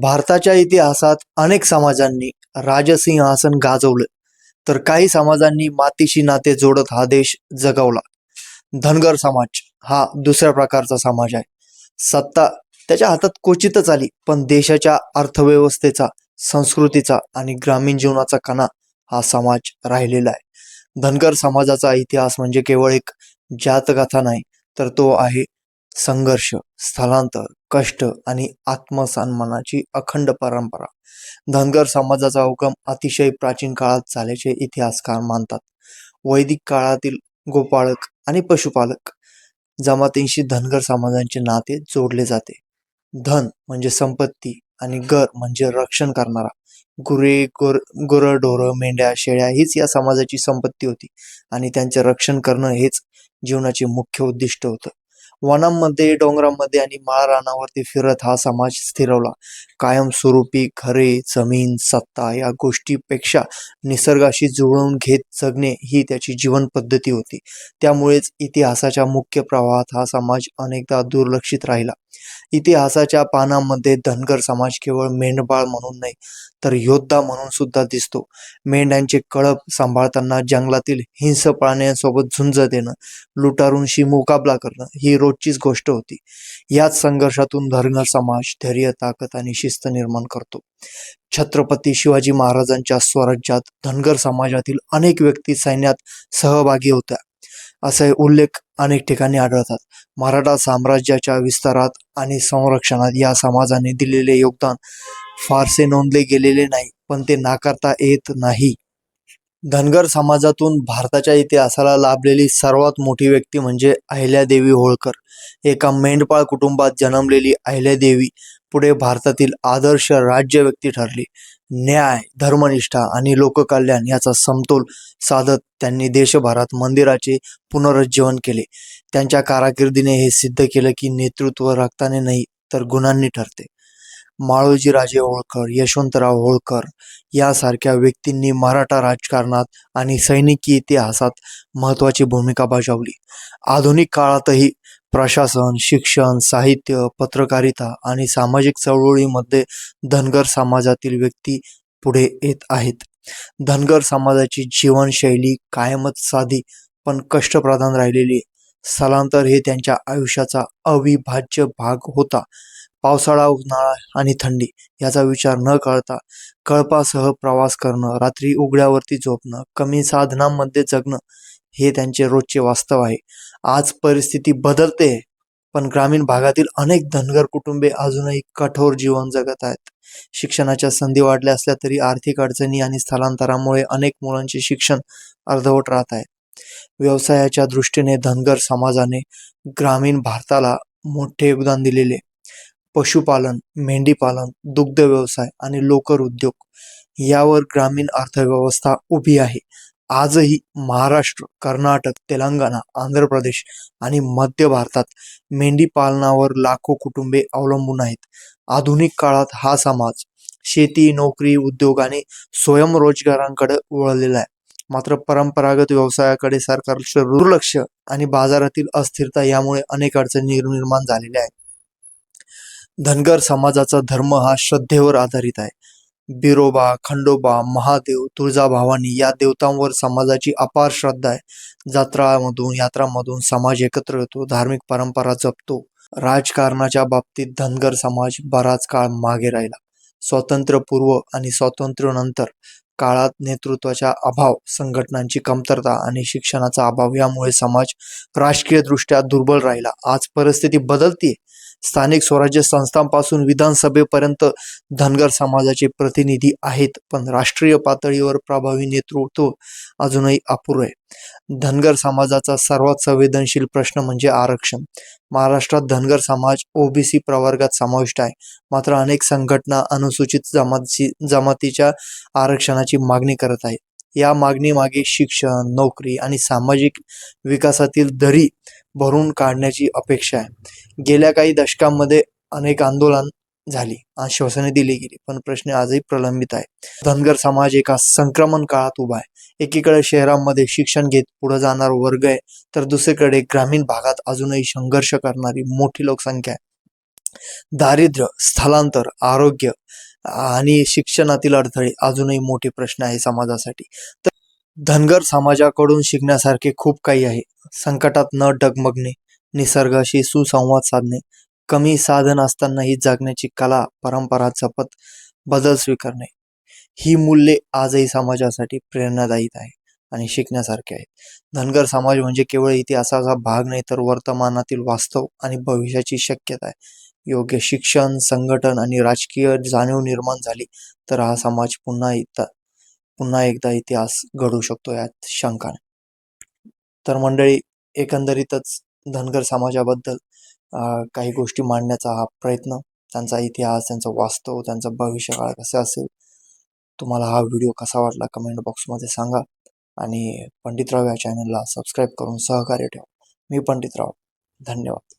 भारताच्या इतिहासात अनेक समाजांनी राजसिंहासन गाजवलं. तर काही समाजांनी मातीशी नाते जोडत हा देश जगवला. धनगर समाज हा दुसऱ्या प्रकारचा समाज आहे. सत्ता त्याच्या हातात क्वचितच आली पण देशाच्या अर्थव्यवस्थेचा संस्कृतीचा आणि ग्रामीण जीवनाचा कणा हा समाज राहिलेला आहे. धनगर समाजाचा इतिहास म्हणजे केवळ एक जातगाथा नाही तर तो आहे संघर्ष स्थलांतर कष्ट आणि आत्मसन्मानाची अखंड परंपरा. धनगर समाजाचा उगम अतिशय प्राचीन काळात झाल्याचे इतिहासकार मानतात. वैदिक काळातील गोपाळक आणि पशुपालक जमातींशी धनगर समाजांचे नाते जोडले जाते. धन म्हणजे संपत्ती आणि गर म्हणजे रक्षण करणारा. गुरे गुर गुरढोरं मेंढ्या शेळ्या हीच या समाजाची संपत्ती होती आणि त्यांचे रक्षण करणं हेच जीवनाचे मुख्य उद्दिष्ट होतं. वनांमध्ये डोंगरांमध्ये आणि माळरानावरती फिरत हा समाज स्थिरवला. कायमस्वरूपी घरे जमीन सत्ता या गोष्टीपेक्षा निसर्गाशी जुळवून घेत जगणे ही त्याची जीवन पद्धती होती. त्यामुळेच इतिहासाच्या मुख्य प्रवाहात हा समाज अनेकदा दुर्लक्षित राहिला. इतिहासाच्या पानांमध्ये धनगर समाज केवळ मेंढपाळ म्हणून नाही तर योद्धा म्हणून सुद्धा दिसतो. मेंढ्यांचे कळप सांभाळताना जंगलातील हिंस प्राण्यांसोबत झुंज देणं लुटारूंशी मुकाबला करणं ही रोजचीच गोष्ट होती. याच संघर्षातून धनगर समाज धैर्य ताकद आणि शिस्त निर्माण करतो. छत्रपती शिवाजी महाराजांच्या स्वराज्यात धनगर समाजातील अनेक व्यक्ती सैन्यात सहभागी होत्या. असे उल्लेख अनेक ठिकाणी आढळतात. मराठा साम्राज्याच्या विस्तारात आणि संरक्षणात या समाजाने दिलेले योगदान फारसे नोंदले गेलेले नाही पण ते नाकारता येत नाही. धनगर समाजातून भारताच्या इतिहासाला लाभलेली सर्वात मोठी व्यक्ती म्हणजे अहिल्यादेवी होळकर. एका मेंढपाळ कुटुंबात जन्मलेली अहिल्यादेवी पुढे भारतातील आदर्श राज्य व्यक्ती ठरली. न्याय धर्मनिष्ठा आणि लोककल्याण याचा समतोल साधत त्यांनी देशभरात मंदिराचे पुनरुज्जीवन केले. त्यांच्या कारकिर्दीने हे सिद्ध केलं की नेतृत्व रक्ताने नाही तर गुणांनी ठरते. माळोजी राजे होळकर यशवंतराव होळकर यासारख्या व्यक्तींनी मराठा राजकारणात आणि सैनिकी इतिहासात महत्त्वाची भूमिका बजावली. आधुनिक काळातही प्रशासन शिक्षण साहित्य पत्रकारिता आणि सामाजिक चळवळीमध्ये धनगर समाजातील व्यक्ती पुढे येत आहेत. धनगर समाजाची जीवनशैली कायमच साधी पण कष्टप्रधान राहिलेली स्थलांतर हे त्यांच्या आयुष्याचा अविभाज्य भाग होता. पावसाळा उन्हाळा आणि थंडी याचा विचार न करता कळपासह प्रवास करणं रात्री उघड्यावरती झोपणं कमी साधनांमध्ये जगणं हे त्यांचे रोजचे वास्तव आहे. आज परिस्थिती बदलते पण ग्रामीण भागातील अनेक धनगर कुटुंबे अजूनही कठोर जीवन जगत आहेत. शिक्षणाच्या संधी वाढल्या असल्या तरी आर्थिक अडचणी आणि स्थलांतरामुळे अनेक मुलांचे शिक्षण अर्धवट राहत आहे. व्यवसायाच्या दृष्टीने धनगर समाजाने ग्रामीण भारताला मोठे योगदान दिलेले. पशुपालन मेंढीपालन दुग्ध व्यवसाय आणि लोकर उद्योग यावर ग्रामीण अर्थव्यवस्था उभी आहे. आजही महाराष्ट्र कर्नाटक तेलंगणा आंध्र प्रदेश आणि मध्य भारतात मेंढी पालनावर लाखो कुटुंबे अवलंबून आहेत. आधुनिक काळात हा समाज शेती नोकरी उद्योग आणि स्वयंरोजगारांकडे वळलेला आहे. मात्र परंपरागत व्यवसायाकडे सरकारचं दुर्लक्ष आणि बाजारातील अस्थिरता यामुळे अनेक अडचणी निर्माण झालेल्या आहेत. धनगर समाजाचा धर्म हा श्रद्धेवर आधारित आहे. बिरोबा खंडोबा महादेव तुळजाभवानी या देवतांवर समाजाची अपार श्रद्धा आहे. जत्रामधून यात्रामधून समाज एकत्र येतो धार्मिक परंपरा जपतो. राजकारणाच्या बाबतीत धनगर समाज बराच काळ मागे राहिला. स्वातंत्र्यपूर्व आणि स्वातंत्र्यानंतर काळात नेतृत्वाचा अभाव संघटनांची कमतरता आणि शिक्षणाचा अभाव यामुळे समाज राजकीयदृष्ट्या दुर्बल राहिला. आज परिस्थिती बदलतीये. स्थानिक स्वराज्य संस्थांपासून विधानसभेपर्यंत धनगर समाजाचे प्रतिनिधी आहेत पण राष्ट्रीय पातळीवर प्रभावी नेतृत्व अजूनही अपुरं आहे. धनगर समाजाचा सर्वात संवेदनशील प्रश्न म्हणजे आरक्षण. महाराष्ट्रात धनगर समाज ओबीसी प्रवर्गात समाविष्ट आहे. मात्र अनेक संघटना अनुसूचित जमाती जमातीच्या आरक्षणाची मागणी करत आहेत. या मागणीमागे शिक्षण नोकरी आणि सामाजिक विकासातील दरी भरून काढण्याची अपेक्षा आहे. गेल्या काही दशकांमध्ये अनेक आंदोलन झाली आश्वासने दिली गेली पण प्रश्न आजही प्रलंबित आहे. धनगर समाज एका संक्रमण काळात उभा आहे. एकीकडे शहरांमध्ये शिक्षण घेत पुढे जाणार वर्ग आहे तर दुसरीकडे ग्रामीण भागात अजूनही संघर्ष करणारी मोठी लोकसंख्या आहे. दारिद्र्य स्थलांतर आरोग्य आणि शिक्षणातील अडथळे अजूनही मोठे प्रश्न आहे समाजासाठी. तर धनगर समाजाकडून शिकण्यासारखे खूप काही आहे. संकटात न डगमगणे निसर्गाशी सुसंवाद साधणे कमी साधन असतानाही जगण्याची कला परंपरा जपत बदल स्वीकारणे ही मूल्ये आजही समाजासाठी प्रेरणादायी आहे आणि शिकण्यासारखे आहेत. धनगर समाज म्हणजे केवळ इतिहासाचा भाग नाही तर वर्तमानातील वास्तव आणि भविष्याची शक्यता आहे. योग्य शिक्षण संघटन आणि राजकीय जाणीव निर्माण झाली तर हा समाज पुन्हा इथं पुन्हा एकदा इतिहास घडू शकतो यात शंका नाही. तर मंडळी एकंदरीतच धनगर समाजाबद्दल काही गोष्टी मांडण्याचा हा प्रयत्न त्यांचा इतिहास त्यांचं वास्तव त्यांचं भविष्यकाळ कसं असेल तुम्हाला हा व्हिडिओ कसा वाटला कमेंट बॉक्समध्ये सांगा आणि पंडितराव या चॅनलला सबस्क्राईब करून सहकार्य ठेवा. मी पंडितराव धन्यवाद.